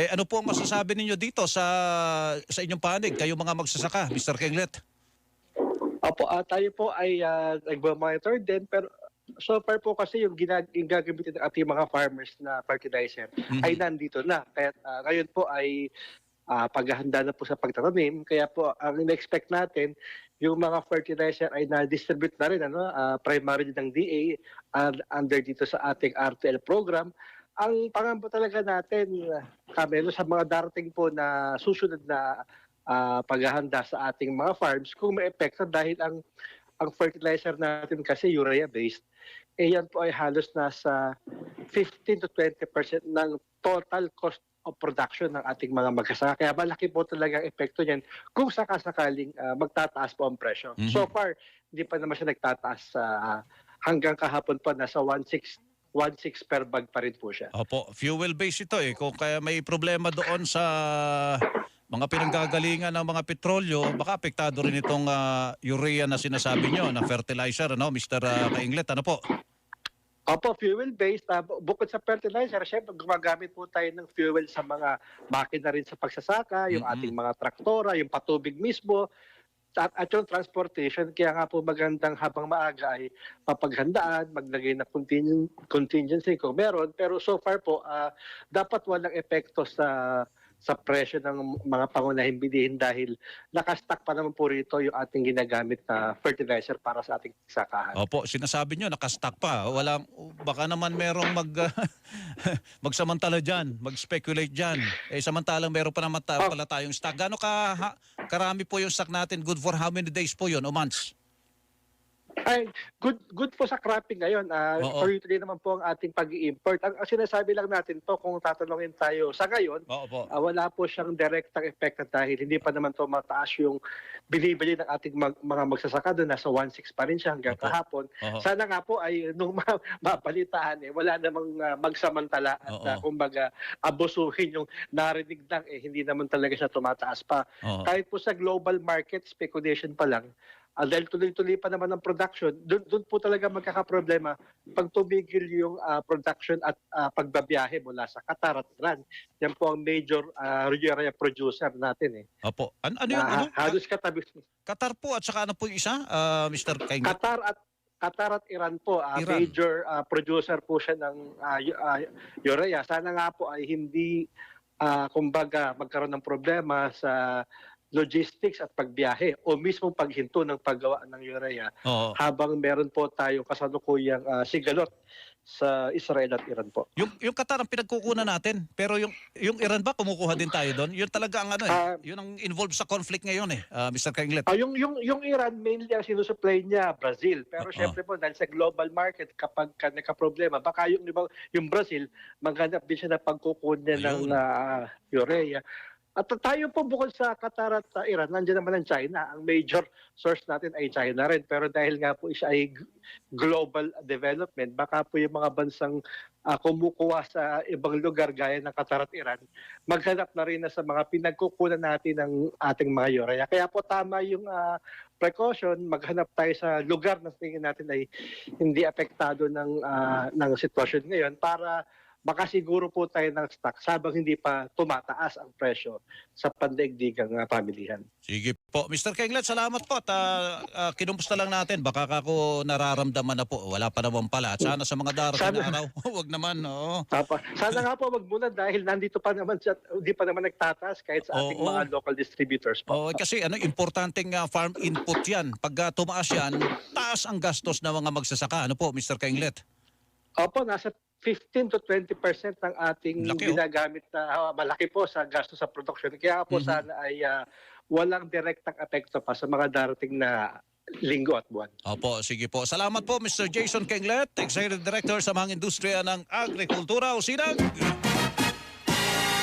Eh, ano po ang masasabi ninyo dito sa sa inyong panig, kayo mga magsasaka, Mr. Kenglet? Opo, ah, tayo po ay uh, nagmamonitor din pero so far po kasi yung, ginag yung gagamitin ng ating mga farmers na fertilizer Mhm. ay nandito na. Kaya ah, ngayon po ay ah, paghahanda na po sa pagtatanim. Kaya po ang in-expect natin yung mga fertilizer ay na-distribute na rin ano, ah, primarily ng DA ah, under dito sa ating RTL program. Ang pangamba talaga natin, uh, Camelo, sa mga darating po na susunod na ah, paghahanda sa ating mga farms kung may epekto dahil ang ang fertilizer natin kasi urea based eh yan po ay halos nasa 15 to 20% ng total cost of production ng ating mga magsasaka. Kaya malaki po talaga ang epekto niyan kung sakasakaling ah, magtataas po ang presyo. Mhm. So far, hindi pa naman siya nagtataas sa hanggang kahapon pa nasa 1.6 1.6 per bag pa rin po siya. Opo, fuel base ito eh. Kung kaya may problema doon sa mga pinanggagalingan ng mga petrolyo, baka apektado rin itong ah, urea na sinasabi nyo, na fertilizer, ano, Mr. ah, Kainglet, ano po? Opo, fuel-based. Uh, bukod sa fertilizer, syempre gumagamit po tayo ng fuel sa mga makina rin sa pagsasaka, yung Mm-mm. ating mga traktora, yung patubig mismo, at, at yung transportation. Kaya nga po magandang habang maaga ay mapaghandaan, maglagay na contingency kung meron. Pero so far po, ah, dapat walang epekto sa sa presyo ng mga pangunahing bilihin dahil nakastock pa naman po rito yung ating ginagamit na fertilizer para sa ating sakahan. Opo, sinasabi nyo, nakastock pa. Wala, baka naman merong mag, magsamantala dyan, mag-speculate dyan. Eh, samantalang meron pa naman ta- Oh. pala tayong stock. Gano'n ka, ha- karami po yung stock natin? Good for how many days po yun o months? Ay, good good po sa cropping ngayon. Uh, Oo. tuloy-tuloy naman po ang ating pag-i-import. Ang, ang sinasabi lang natin to kung tatanungin tayo sa ngayon, Oo po. ah, wala po siyang direktang epekto dahil hindi pa naman to mataas yung binibili ng ating mag- mga magsasaka doon. Nasa 1.6 pa rin siya hanggang Opo. kahapon. Oo. Sana nga po ay nung ma- mapalitaan eh, wala namang ah, magsamantala at Oo. ah, kumbaga abusuhin yung narinig lang eh, hindi naman talaga siya tumataas pa. Oo. Kahit po sa global market, speculation pa lang, ah, dahil tuloy-tuloy pa naman ang production, doon, doon po talaga magkakaproblema pag tumigil yung ah, production at ah, pagbabiyahe mula sa Qatar at Iran. Yan po ang major uh, urea producer natin eh. Opo. An- ano yung, Na ano? halos katabi. Qatar po at saka ano po yung isa, ah, Mr. Kainglet? Qatar at Qatar at Iran po, ah, Iran. major ah, producer po siya ng ah, u- ah, urea. Sana nga po ay hindi, ah, kumbaga, magkaroon ng problema sa logistics at pagbiyahe o mismo paghinto ng paggawa ng urea Oo. habang meron po tayong kasalukuyang ah, sigalot sa Israel at Iran po. Yung yung Qatar ang pinagkukunan natin, pero yung yung Iran ba kumukuha din tayo doon? Yun talaga ang ano eh. Ah. yun ang involved sa conflict ngayon eh, ah, Mr. Kainglet. Ah, yung yung yung Iran mainly ang sinusupply niya Brazil. Pero Oo. syempre po dahil sa global market kapag ka nagka-problema baka yung ibang yung Brazil maghanap din siya ng pagkukunan ng Ayun. ah, urea. At tayo po bukod sa Qatar at ah, Iran, nandiyan naman ang China. Ang major source natin ay China rin. Pero dahil nga po siya ay global development, baka po yung mga bansang ah, kumukuha sa ibang lugar gaya ng Qatar at Iran, maghanap na rin na sa mga pinagkukunan natin ng ating mga urea. Kaya po tama yung ah, precaution, maghanap tayo sa lugar na tingin natin ay hindi apektado ng ah, ng sitwasyon ngayon para makasiguro po tayo ng stock sabang hindi pa tumataas ang presyo sa pandaigdigang uh, pamilihan. Sige po. Mr. Kainglet, salamat po. At ah, ah, kinumusta lang natin. Baka ako nararamdaman na po. Wala pa naman pala. At sana sa mga darating na Sana- araw. Huwag naman. Oo. Papa, sana nga po wag muna dahil nandito pa naman siya, hindi pa naman nagtataas kahit sa ating Oo. mga local distributors po. Oo, kasi ano, importanteng ah, farm input yan. Pag ah, tumaas yan, taas ang gastos ng mga magsasaka. Ano po, Mr. Kainglet? Opo, nasa 15 to 20% ng ating Laki, oh. ginagamit na ah, malaki po sa gasto sa production. Kaya po Mhm. sana ay ah, walang direktang epekto pa sa mga darating na linggo at buwan. Opo, sige po. Salamat po, Mr. Jason Kainglet, Executive Director sa mga industriya ng agrikultura o SINAG.